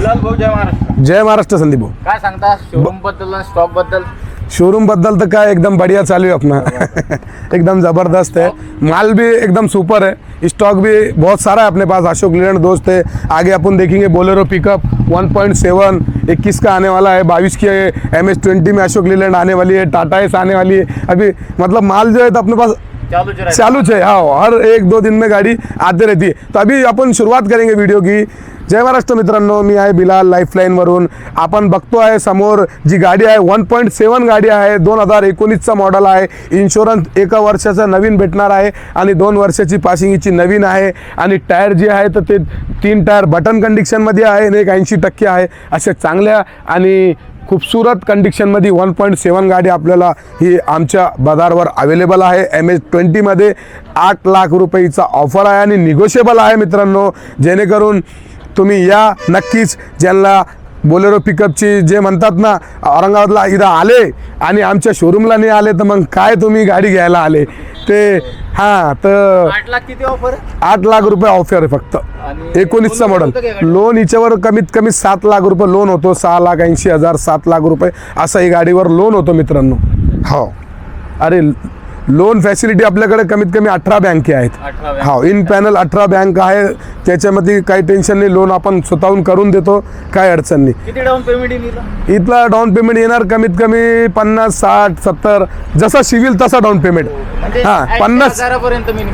भाऊ जय महाराष्ट्र. जय महाराष्ट्र संदीप भाऊ. काय सांगता शोरूम बद्दल आणि स्टॉक बद्दल? शोरूम बद्दल तो क्या एकदम बढ़िया चालू है अपना एकदम ज़बरदस्त है माल भी एकदम सुपर है स्टॉक भी बहुत सारा है अपने पास. अशोक लीलैंड दोस्त है आगे अपन देखेंगे बोलेरो पिकअप 1.7 इक्कीस का आने वाला है बाईस की एम एस ट्वेंटी में अशोक लीलैंड आने वाली है. टाटा एस आने वाली है. अभी मतलब माल जो है तो अपने पास चालू राहील. चालूच हर एक दो दिन में गाडी आते रहती है. तो अभी अपन शुरुआत करेंगे वीडियो की. जय महाराष्ट्र मित्रांनो मी आहे बिलाल लाईफलाईनवरून आपण बघतो आहे समोर जी गाडी आहे वन पॉईंट सेवन गाडी आहे दोन हजार एकोणीसचा मॉडल आहे. इन्शुरन्स एका वर्षाचा नवीन भेटणार आहे आणि दोन वर्षाची पासिंगची नवीन आहे. आणि टायर जे आहे तर ते तीन टायर बटन कंडिशनमध्ये आहे आणि एक ऐंशी टक्के आहे. अशा चांगल्या आणि खूपसूरत कंडिशनमध्ये वन पॉईंट सेवन गाडी आपल्याला ही आमच्या बाजारवर अवेलेबल आहे. एम एच ट्वेंटीमध्ये आठ लाख रुपयेचा ऑफर आहे आणि निगोशिएबल आहे मित्रांनो. जेणेकरून तुम्ही या नक्कीच ज्यांना बोलेरो पिकअपची जे म्हणतात ना औरंगाबादला इथं आले आणि आमच्या शोरूमला नाही आले तर मग काय तुम्ही गाडी घ्यायला आले? ते हां तर आठ लाख किती ऑफर आठ लाख रुपये ऑफर आहे फक्त. एकोणीसचा मॉडेल? लोन हिच्यावर कमीत कमी सात लाख रुपये लोन होतो सहा लाख ऐंशी हजार सात लाख रुपये असं ही गाडीवर लोन होतो मित्रांनो. हो. अरे लोन फॅसिलिटी आपल्याकडे कमीत कमी अठरा बँके आहेत. हो इन पॅनल अठरा बँक आहे त्याच्यामध्ये काही टेन्शन नाही लोन आपण स्वतःहून करून देतो काय अडचण नाही. डाऊन पेमेंट इथला डाऊन पेमेंट येणार कमीत कमी पन्नास साठ सत्तर जसा सिव्हिल तसा डाऊन पेमेंट हां पन्नास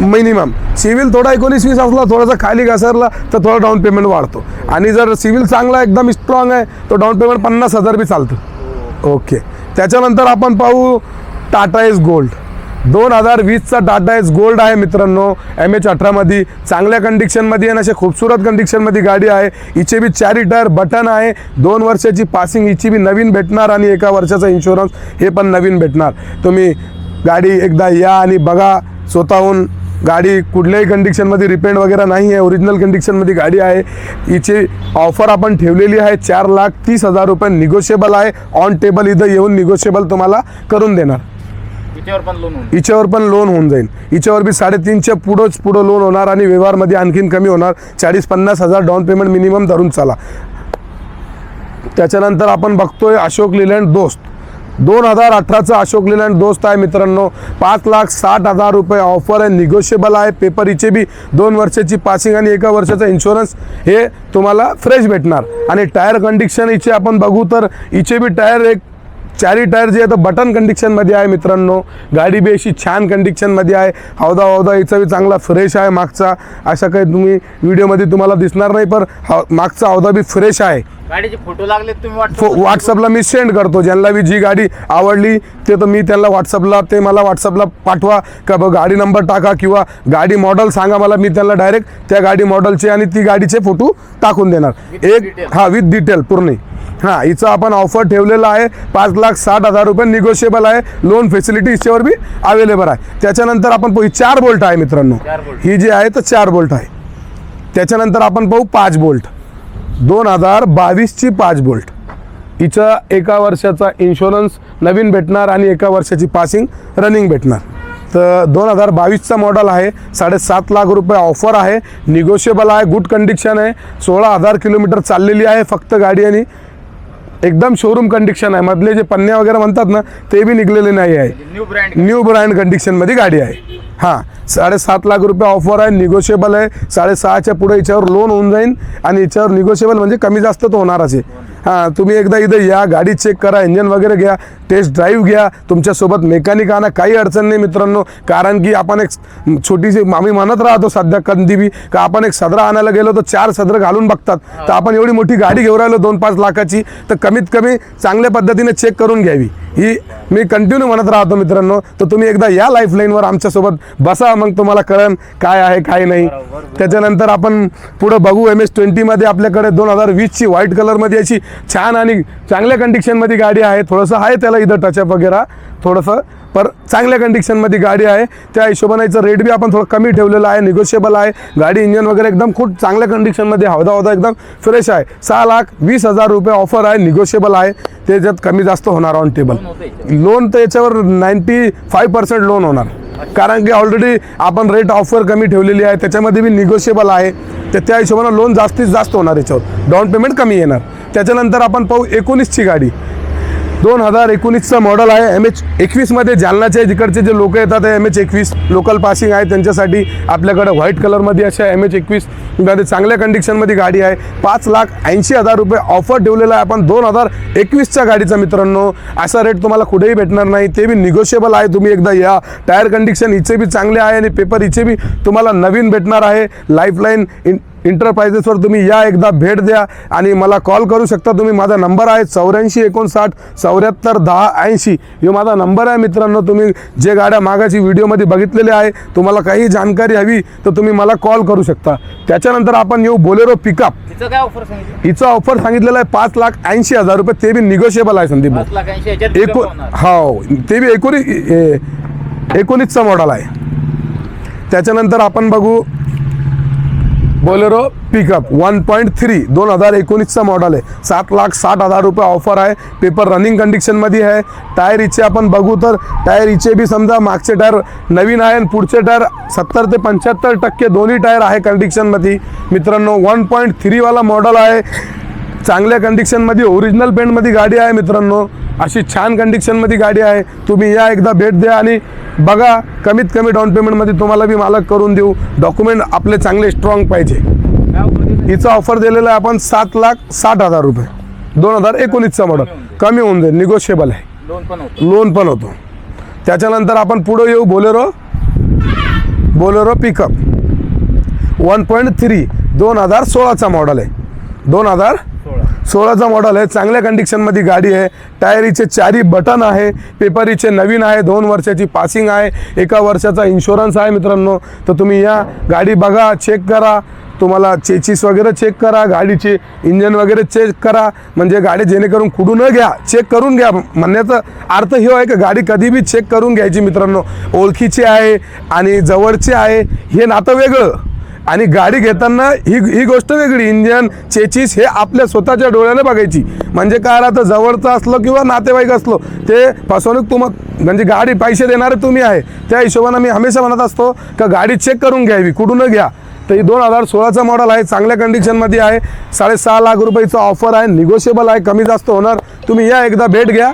मिनिमम सिव्हिल थोडा एकोणीस वीस असला थोडासा खाली घसरला तर थोडा डाऊन पेमेंट वाढतो. आणि जर सिव्हिल चांगला एकदम स्ट्रॉंग आहे तो डाऊन पेमेंट पन्नास हजार बी चालतं. ओके. त्याच्यानंतर आपण पाहू टाटा एस गोल्ड दोन हजार वीसचा टाटा एस गोल्ड आहे मित्रांनो. एम एच अठरामध्ये चांगल्या कंडिशनमध्ये आणि अशा खूपसूरत कंडिशनमध्ये गाडी आहे. हिचे बी चारी टायर बटन आहे. दोन वर्षाची पासिंग हिची बी नवीन भेटणार आणि एका वर्षाचा इन्शुरन्स हे पण नवीन भेटणार. तुम्ही गाडी एकदा या आणि बघा स्वतःहून. गाडी कुठल्याही कंडिशनमध्ये रिपेंड वगैरे नाही आहे. ओरिजिनल कंडिशनमध्ये गाडी आहे. हिची ऑफर आपण ठेवलेली आहे. चार लाख तीस हजार रुपये निगोशिएबल आहे. ऑन टेबल इथं येऊन निगोशिएबल तुम्हाला करून देणार. तिच्यावर पण लोन होईल हिच्यावर पण लोन होऊन जाईल. हिच्यावर बी साडेतीनच्या पुढंच पुढं लोन होणार आणि व्यवहारमध्ये आणखीन कमी होणार. चाळीस पन्नास हजार डाऊन पेमेंट मिनिमम धरून चाला. त्याच्यानंतर आपण बघतोय अशोक लिलँड दोस्त. दोन हजार अठराचा अशोक लिलँड दोस्त आहे मित्रांनो. पाच लाख साठ हजार रुपये ऑफर आहे. निगोशिएबल आहे. पेपर हिचे बी दोन वर्षाची पासिंग आणि एका वर्षाचा इन्शुरन्स हे तुम्हाला फ्रेश भेटणार. आणि टायर कंडिशन हिचे आपण बघू तर हिचे बी टायर एक चारी टायर जे आहे तर बटन कंडिशनमध्ये आहे मित्रांनो. गाडी बी अशी छान कंडिशनमध्ये आहे. हौदा हौदा हिचा बी चांगला फ्रेश आहे मागचा. अशा काही तुम्ही व्हिडिओमध्ये तुम्हाला दिसणार नाही पण हा मागचा हौदा बी फ्रेश आहे. गाडीचे फोटो लागले तुम्ही व्हॉट्सअपला मी सेंड करतो. ज्यांना बी जी गाडी आवडली ते तर मी त्यांना व्हॉट्सअपला ते मला व्हॉट्सअपला पाठवा. का बघ गाडी नंबर टाका किंवा गाडी मॉडेल सांगा मला. मी त्यांना डायरेक्ट त्या गाडी मॉडेलचे आणि ती गाडीचे फोटो टाकून देणार. एक. हा विथ डिटेल पूर्ण. हां हिचं आपण ऑफर ठेवलेला आहे. पाच लाख साठ हजार रुपये निगोशिएबल आहे. लोन फॅसिलिटी हिच्यावर बी अवेलेबल आहे. त्याच्यानंतर आपण पाहू चार बोल्ट आहे मित्रांनो. ही जी आहे तर चार बोल्ट आहे. त्याच्यानंतर आपण पाहू पाच बोल्ट दोन हजार बावीसची पाच बोल्ट हिचं एका वर्षाचा इन्शुरन्स नवीन भेटणार आणि एका वर्षाची पासिंग रनिंग भेटणार. तर दोन हजार बावीसचा मॉडल आहे. साडेसात लाख रुपये ऑफर आहे. निगोशिएबल आहे गुड कंडिशन आहे. सोळा हजार किलोमीटर चाललेली आहे फक्त गाडी आणि एकदम शोरूम कंडिशन आहे. मधले जे पन्न्या वगैरे म्हणतात ना ते बी निघलेले नाही आहे. न्यू ब्रँड न्यू ब्रँड कंडिशनमध्ये गाडी आहे. हां साडेसात लाख रुपये ऑफर आहे निगोशिएबल आहे. साडेसहाच्या पुढे याच्यावर लोन होऊन जाईल आणि याच्यावर निगोशिएबल म्हणजे कमी जास्त तर होणारच आहे. हां तुम्ही एकदा इथं या गाडी चेक करा इंजन वगैरे घ्या टेस्ट ड्राईव्ह घ्या तुमच्यासोबत मेकॅनिक आणा काही अडचण नाही मित्रांनो. कारण की आपण एक छोटीशी आम्ही म्हणत राहतो सध्या कधी बी का आपण एक सदरा आणायला गेलो तर चार सदरं घालून बघतात. तर आपण एवढी मोठी गाडी घेऊन राहिलो दोन पाच लाखाची तर कमीत कमी चांगल्या पद्धतीने चेक करून घ्यावी. ही मी कंटिन्यू म्हणत राहतो मित्रांनो. तर तुम्ही एकदा या लाईफलाईनवर आमच्यासोबत बसा. मग तुम्हाला कळन काय आहे काय नाही. त्याच्यानंतर आपण पुढं बघू. एम एस ट्वेंटीमध्ये आपल्याकडे दोन हजार वीसची व्हाईट कलरमध्ये अशी छान आणि चांगल्या कंडिशनमध्ये गाडी आहे. थोडंसं आहे त्याला इथं टचअप वगैरे. थोडंसं पर चांगल्या कंडिशनमध्ये गाडी आहे. त्या हिशोबाने याचं रेट बी आपण थोडं कमी ठेवलेलं आहे निगोशिएबल आहे. गाडी इंजन वगैरे एकदम खूप चांगल्या कंडिशनमध्ये हवदा हवदा एकदम फ्रेश आहे. सहा लाख वीस हजार रुपये ऑफर आहे निगोशिएबल आहे. त्याच्यात कमी जास्त होणार ऑन टेबल लोन लोन तर याच्यावर नाईन्टी फाय पर्सेंट लोन होणार. कारण की ऑलरेडी आपण रेट ऑफर कमी ठेवलेली आहे त्याच्यामध्ये बी निगोशिएबल आहे. तर त्या हिशोबानं लोन जास्तीत जास्त होणार याच्यावर. डाऊन पेमेंट कमी येणार. त्याच्यानंतर आपण पाहू एकोणीसची गाडी. दोन हजार एकोणीसचं मॉडल आहे. एम एच एकवीसमध्ये जालनाचे जिकडचे जे लोक येतात एम एच एकवीस लोकल पासिंग आहे. त्यांच्यासाठी आपल्याकडे व्हाईट कलरमध्ये अशा एम एच एकवीसमध्ये चांगल्या कंडिशनमध्ये गाडी आहे. पाच लाख ऐंशी हजार रुपये ऑफर ठेवलेला आहे आपण. दोन हजार एकवीसच्या गाडीचा मित्रांनो असा रेट तुम्हाला कुठेही भेटणार नाही. ते बी निगोशिएबल आहे. तुम्ही एकदा या. टायर कंडिशन हिचे बी चांगले आहे आणि पेपर हिचे बी तुम्हाला नवीन भेटणार आहे. लाईफलाईन इन इंटरप्राइजेसवर तुम्ही या एकदा भेट द्या आणि मला कॉल करू शकता. तुम्ही माझा नंबर आहे चौऱ्याऐंशी एकोणसाठ चौऱ्याहत्तर दहा ऐंशी. हे माझा नंबर आहे मित्रांनो. तुम्ही जे गाड्या मागाची व्हिडिओमध्ये बघितलेले आहे तुम्हाला काही जानकारी हवी तर तुम्ही मला कॉल करू शकता. त्याच्यानंतर आपण येऊ बोलेरो पिकअप तिचं काय ऑफर सांगितलं? हिचं ऑफर सांगितलेलं आहे पाच लाख ऐंशी हजार रुपये. ते बी निगोशिएबल आहे संदीप एको. हो ते बी एकोणी ए- एकोणीसचं मॉडेल आहे. त्याच्यानंतर आपण बघू Bolero pickup one point three दोन हजार एकोणीसचा मॉडल आहे. सात लाख साठ हजार रुपये ऑफर आहे. पेपर रनिंग कंडिशनमध्ये आहे. टायर इचे आपण बघू तर टायर इचे बी समजा मागचे टायर नवीन आहे आणि पुढचे टायर सत्तर ते पंच्याहत्तर टक्के दोन्ही टायर आहे कंडिशनमध्ये. मित्रांनो वन पॉईंट थ्रीवाला मॉडल आहे. चांगल्या कंडिशनमध्ये ओरिजिनल पेंटमध्ये गाडी आहे मित्रांनो. अशी छान कंडिशनमध्ये गाडी आहे. तुम्ही या एकदा भेट द्या आणि बघा कमीत कमी डाऊन पेमेंटमध्ये तुम्हाला बी मालक करून देऊ. डॉक्युमेंट आपले चांगले स्ट्रॉंग पाहिजे? हिचा ऑफर दिलेला आहे आपण सात लाख साठ हजार रुपये. दोन हजार एकोणीसचा मॉडेल कमी होऊन जाईल निगोशिएबल आहे. लोन पण होतं. त्याच्यानंतर आपण पुढं येऊ Bolero. Bolero pickup one point three दोन हजार सोळाचा मॉडेल आहे. दोन हजार सोळाचा मॉडेल आहे. चांगल्या कंडिशनमध्ये गाडी आहे. टायरीचे चारी बटन आहे. पेपरीचे नवीन आहे. दोन वर्षाची पासिंग आहे. एका वर्षाचा इन्शुरन्स आहे मित्रांनो. तर तुम्ही या गाडी बघा चेक करा. तुम्हाला चेचिस वगैरे चेक करा. गाडीचे इंजन वगैरे चेक करा. म्हणजे गाडी जेणेकरून खुडू न घ्या चेक करून घ्या. म्हणण्याचा अर्थ हे आहे की गाडी कधी बी चेक करून घ्यायची मित्रांनो. ओळखीची आहे आणि जवळची आहे. हे नातं वेगळं. आणि गाडी घेताना ही ही गोष्ट वेगळी. इंजन चेचीस हे आपल्या स्वतःच्या डोळ्याने बघायची. म्हणजे काय राहतं? जवळचं असलं किंवा नातेवाईक असलो ते फसवणूक तुम म्हणजे गाडी पैसे देणारे तुम्ही आहे त्या हिशोबानं मी हमेशा म्हणत असतो का गाडी चेक करून घ्यावी कुठून घ्या. तर ही दोन हजार सोळाचा मॉडल आहे चांगल्या कंडिशनमध्ये आहे. साडेसहा लाख रुपयाचं ऑफर आहे निगोशिएबल आहे कमी जास्त होणार. तुम्ही या एकदा भेट घ्या.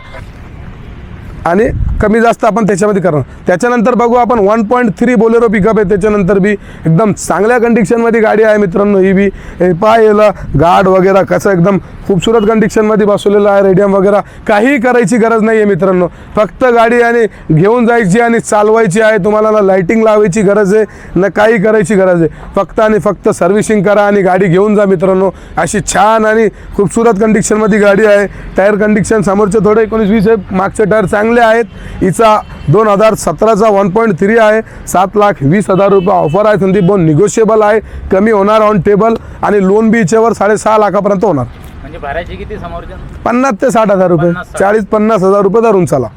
आणि कमी जास्त आपण त्याच्यामध्ये करणार. त्याच्यानंतर बघू आपण one point three Bolero pickup आहे त्याच्यानंतर बी एकदम चांगल्या कंडिशनमध्ये गाडी आहे मित्रांनो ही बी. हे गाड गार्ड वगैरे कसं एकदम खूपसूरत कंडिशनमध्ये बसवलेलं आहे रेडियम वगैरे. काहीही करायची गरज नाही आहे मित्रांनो. फक्त गाडी आणि घेऊन जायची आणि चालवायची आहे तुम्हाला ना लाईटिंग लावायची गरज आहे ना काही करायची गरज आहे. फक्त आणि फक्त सर्व्हिसिंग करा आणि गाडी घेऊन जा मित्रांनो. अशी छान आणि खूपसूरत कंडिशनमध्ये गाडी आहे. टायर कंडिशन समोरचे थोडे एकोणीस वीस आहे मागचे टायर चांगले आहेत. हिचा दोन हजार सतराचा वन पॉईंट थ्री आहे. सात लाख वीस हजार रुपये ऑफर आहे. संदीप बोन निगोशिएबल आहे. कमी होणार ऑन टेबल आणि लोन बी हिच्यावर साडेसहा लाखापर्यंत होणार. म्हणजे भरायची किती समोरच्या? पन्नास ते साठ हजार रुपये. चाळीस पन्नास हजार रुपये धरून चला.